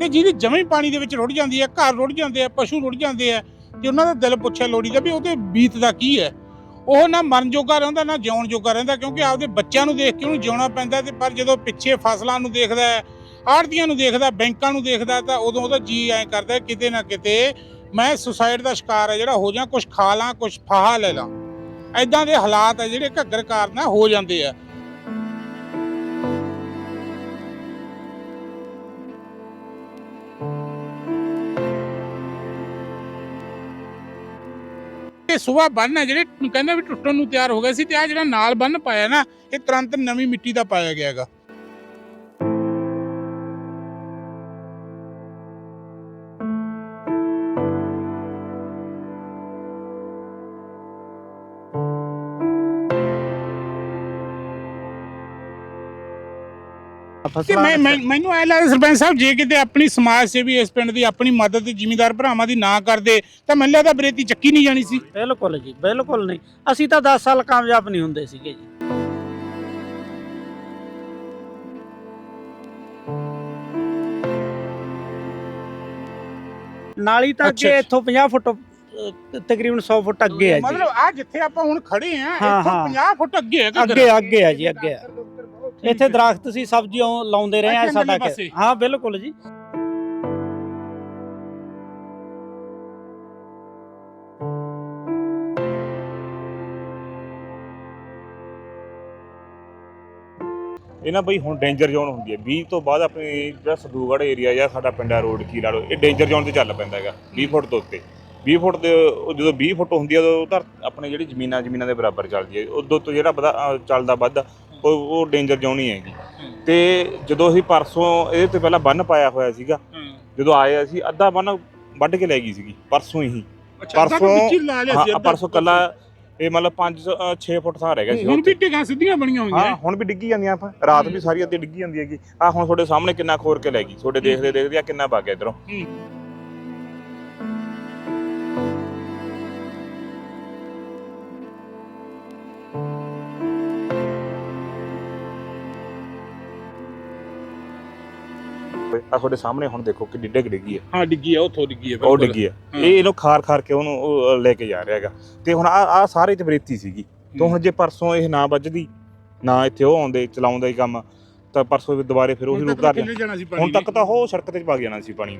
ਤੇ ਜਿਹਦੀ ਜਮੀ ਪਾਣੀ ਦੇ ਵਿੱਚ ਰੁੜ ਜਾਂਦੀ ਹੈ, ਘਰ ਰੁੜ ਜਾਂਦੇ ਆ ਪਸ਼ੂ ਰੁੜ ਜਾਂਦੇ ਆ ਤੇ ਉਹਨਾਂ ਦਾ ਦਿਲ ਪੁੱਛਿਆ ਲੋੜੀ ਦਾ ਵੀ ਉਹਦੇ ਬੀਤ ਦਾ ਕੀ ਹੈ? ਉਹ ਨਾ ਮਰਨ ਜੋਗਾ ਰਹਿੰਦਾ, ਨਾ ਜਿਉਣ ਜੋਗਾ ਰਹਿੰਦਾ ਕਿਉਂਕਿ ਆਪਦੇ ਬੱਚਿਆਂ ਨੂੰ ਦੇਖ ਕੇ ਉਹਨੂੰ ਜਿਉਣਾ ਪੈਂਦਾ ਤੇ ਪਰ ਜਦੋਂ ਪਿੱਛੇ ਫਸਲਾਂ ਨੂੰ ਦੇਖਦਾ ਹੈ ਆੜਤੀਆਂ ਨੂੰ ਦੇਖਦਾ ਬੈਂਕਾਂ ਨੂੰ ਦੇਖਦਾ ਤਾਂ ਉਦੋਂ ਉਹਦਾ ਜੀ ਐਂ ਕਰਦਾ ਕਿਤੇ ਨਾ ਕਿਤੇ ਮੈਂ ਸੁਸਾਇਡ ਦਾ ਸ਼ਿਕਾਰ ਹੈ ਜਿਹੜਾ ਹੋ ਜਾਂ ਕੁਝ ਖਾ ਲਾਂ ਕੁਝ ਫਾਹਾ ਲੈ ਲਾਂ। ਐਦਾਂ ਦੇ ਹਾਲਾਤ ਹੈ ਜਿਹੜੇ ਘੱਗਰ ਕਾਰਨ ਹੋ ਜਾਂਦੇ ਆ। ਇਹ ਸੁਬਾ ਬੰਨ ਹੈ ਜਿਹੜੇ ਕਹਿੰਦੇ ਵੀ ਟੁੱਟਣ ਨੂੰ ਤਿਆਰ ਹੋ ਗਏ ਸੀ ਤੇ ਆ ਜਿਹੜਾ ਨਾਲ ਬੰਨ ਪਾਇਆ ਨਾ, ਇਹ ਤੁਰੰਤ ਨਵੀਂ ਮਿੱਟੀ ਦਾ ਪਾਇਆ ਗਿਆ ਤੇ ਫਸਲਾਂ ਮੈਂ ਮੈਂ- ਮੈਨੂੰ ਐ ਲੱਗਦਾ ਸਰਪੰਚ ਸਾਹਿਬ ਜੇ ਕਿਤੇ ਆਪਣੀ ਸਮਾਜ ਸੇਵੀ ਇਸ ਪਿੰਡ ਦੀ ਆਪਣੀ ਮਦਦ ਜ਼ਿਮੀਂਦਾਰ ਭਰਾਵਾਂ ਦੀ ਨਾ ਕਰਦੇ ਤਾਂ ਮੈਨੂੰ ਲੱਗਦਾ ਬਰੇਤੀ ਚੱਕੀ ਨਹੀਂ ਜਾਣੀ ਸੀ। ਬਿਲਕੁਲ ਜੀ ਬਿਲਕੁਲ ਨਹੀਂ। ਅਸੀਂ ਤਾਂ 10 ਸਾਲ ਕਾਮਯਾਬ ਨਹੀਂ ਹੁੰਦੇ ਸੀਗੇ ਜੀ। ਨਾਲੀ ਤਾਂ ਅੱਛਾ, ਅੱਗੇ ਇੱਥੋਂ 50 ਫੁੱਟ ਅਹ, ਤਕਰੀਬਨ 100 ਫੁੱਟ ਅੱਗੇ ਹੈ ਜੀ। ਮਤਲਬ ਆ ਜਿੱਥੇ ਆਪਾਂ ਹੁਣ ਖੜੇ ਆ ਹਾਂ, ਇੱਥੋਂ ਹਾਂ। 50 ਫੁੱਟ ਅੱਗੇ ਹੈ ਘੱਗਰ। ਅੱਗੇ ਅੱਗੇ ਹੈ ਜੀ ਅੱਗੇ ਹੈ ਇੱਥੇ ਦਰਖਤ ਸੀ ਸਬਜ਼ੀਆਂ ਲਾਉਂਦੇ ਰਹੇ ਆ ਸਾਡਾ। ਹਾਂ ਬਿਲਕੁਲ ਜੀ। ਇਹ ਨਾ ਬਈ ਹੁਣ ਡੇਂਜਰ ਜ਼ੋਨ ਹੁੰਦੀ ਹੈ। 20 ਤੋਂ ਬਾਅਦ ਆਪਣੀ ਜਿਹੜਾ ਸਦੂਗੜ ਏਰੀਆ ਜਾਂ ਸਾਡਾ ਪਿੰਡਾ ਰੋਡ ਕੀ ਲਾ ਲਓ ਇਹ ਡੇਂਜਰ ਜ਼ੋਨ ਤੇ ਚੱਲ ਪੈਂਦਾ ਹੈਗਾ 20 ਫੁੱਟ ਤੋਂ ਉੱਤੇ। 20 ਫੁੱਟ ਦੇ ਉਹ ਜਦੋਂ 20 ਫੁੱਟ ਹੁੰਦੀ ਹੈ ਉਦੋਂ ਧਰ ਆਪਣੇ ਜਿਹੜੀ ਜ਼ਮੀਨਾਂ ਜ਼ਮੀਨਾਂ ਦੇ ਬਰਾਬਰ ਚੱਲਦੀ ਹੈ। ਉਦੋਂ ਤੋਂ ਜਿਹੜਾ ਵਧਾ- ਚੱਲਦਾ ਵੱਧ ਉਹ ਉਹ ਡੇਂਜਰ ਜ਼ੋਨ ਹੀ ਹੈਗੀ ਤੇ ਜਦੋਂ ਅਸੀਂ ਪਰਸੋਂ ਇਹਦੇ ਤੇ ਪਹਿਲਾਂ ਬੰਨ ਪਾਇਆ ਹੋਇਆ ਸੀਗਾ। ਜਦੋਂ ਆਏ ਅਸੀਂ ਅੱਧਾ ਬੰਨ ਵੱਢ ਕੇ ਲੈ ਗਈ ਸੀਗੀ ਪਰਸੋਂ ਹੀ। ਪਰਸੋਂ-। ਪਰਸੋਂ ਕੱਲਾ ਇਹ ਮਤਲਬ 5 6 ਫੁੱਟ ਥਾਂ ਰਹਿ ਗਿਆ ਸੀ ਹੁਣ। ਵੀ ਟਿਕਾਂ ਸਿੱਧੀਆਂ ਬਣੀਆਂ ਹੋਈਆਂ। ਹਾਂ ਹੁਣ ਵੀ ਡਿੱਗੀ ਜਾਂਦੀਆਂ ਆਪਾਂ। ਰਾਤ ਵੀ ਸਾਰੀ ਅੱਧੀ ਡਿੱਗੀ ਜਾਂਦੀ ਹੈਗੀ। ਆ ਹੁਣ ਤੁਹਾਡੇ ਸਾਹਮਣੇ ਕਿੰਨਾ ਖੋਰ ਕੇ ਲੈ ਗਈ। ਤੁਹਾਡੇ ਦੇਖਦੇ ਦੇਖਦੇ ਆ ਕਿੰਨਾ ਵਗ ਗਿਆ ਇਧਰੋਂ। ਆ ਤੁਹਾਡੇ ਸਾਹਮਣੇ ਹੁਣ ਦੇਖੋ ਕਿ ਡਿੱਡੇ ਡਿੱਗੀ ਹੈ ਹਾਂ ਡਿੱਗੀ ਆ ਉੱਥੋਂ ਡਿੱਗੀ ਆ ਉਹ। ਡਿੱਗੀ ਹੈ ਹਾਂ। ਇਹ ਇਹਨੂੰ ਖਾਰ ਖਾਰ ਕੇ ਉਹਨੂੰ ਉਹ ਲੈ ਕੇ ਜਾ ਰਿਹਾ ਹੈਗਾ। ਤੇ ਹੁਣ ਆ ਆ ਸਾਰੇ ਚ ਬਰੇਤੀ ਸੀਗੀ। ਤੋਂ ਹੁਣ ਜੇ ਪਰਸੋਂ ਇਹ ਨਾ ਵੱਜਦੀ ਨਾ ਇੱਥੇ ਉਹ ਆਉਂਦੇ ਚਲਾਉਂਦਾ ਹੀ ਕੰਮ। ਤਾਂ ਪਰਸੋਂ ਵੀ ਦੁਬਾਰੇ ਫਿਰ ਉਹੀ ਰੂਪ ਧਾਰ ਹੁਣ ਤੱਕ? ਤਾਂ ਉਹ ਸੜਕ ਤੇ ਵਗ ਜਾਣਾ ਸੀ ਪਾਣੀ